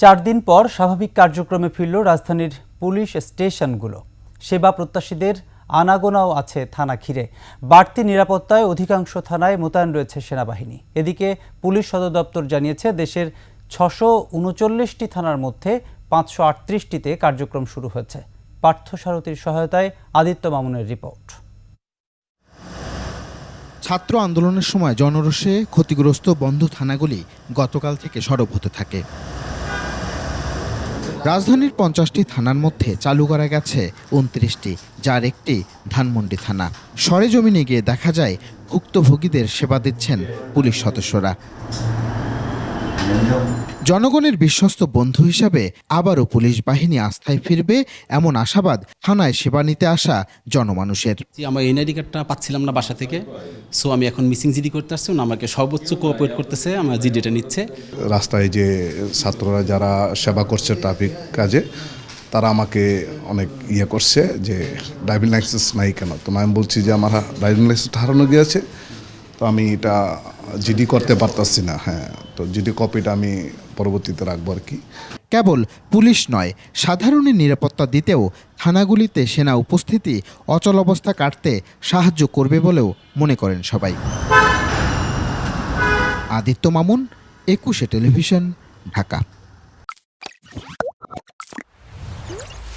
চার দিন পর স্বাভাবিক কার্যক্রমে ফিরল রাজধানীর পুলিশ স্টেশনগুলো। সেবা প্রত্যাশীদের আনাগোনাও আছে থানা ঘিরে। বাড়তি নিরাপত্তায় অধিকাংশ থানায় মোতায়েন রয়েছে সেনাবাহিনী। এদিকে পুলিশ সদর দপ্তর জানিয়েছে, দেশের ছশো উনচল্লিশটি থানার মধ্যে পাঁচশো আটত্রিশটিতে কার্যক্রম শুরু হয়েছে। পার্থসারথীর সহায়তায় আদিত্য মামুনের রিপোর্ট। ছাত্র আন্দোলনের সময় জনরোষে ক্ষতিগ্রস্ত বন্ধ থানাগুলি গতকাল থেকে সরব হতে থাকে। রাজধানীর পঞ্চাশটি থানার মধ্যে চালু করা গেছে উনত্রিশটি, যার একটি ধানমন্ডি থানা। সরেজমিনে গিয়ে দেখা যায়, ভুক্তভোগীদের সেবা দিচ্ছেন পুলিশ সদস্যরা। জনগণের বিশ্বস্ত বন্ধু হিসাবে আবারও পুলিশ বাহিনী আস্থায় ফিরবে এমন আশাবাদ থানায় সেবা নিতে আসা জনমানুষের। আমার এনআইডি কার্ডটা পাচ্ছিলাম না বাসা থেকে। সো আমি এখন মিসিং জিডি করতে আসছি আমাকে সর্বোচ্চ কোঅপারেট করতেছে আমার জিডিটা নিচ্ছে। রাস্তায় যে ছাত্ররা যারা সেবা করছে ট্রাফিক কাজে তারা আমাকে অনেক ইয়ে করছে যে ড্রাইভিং লাইসেন্স নাই কেন? তো আমি বলছি যে আমার ড্রাইভিং লাইসেন্স হারানো গিয়েছে তো আমি এটা জিডি করতে পারতাছি না। হ্যাঁ তো যদি কপিটা আমি পরবর্তীতে রাখব আর কি। কেবল পুলিশ নয়, সাধারণের নিরাপত্তা দিতেও থানাগুলিতে সেনা উপস্থিতি, অচল অবস্থা কাটতে সাহায্য করবে বলেও মনে করেন সবাই। আদিত্য মামুন, একুশে টেলিভিশন, ঢাকা।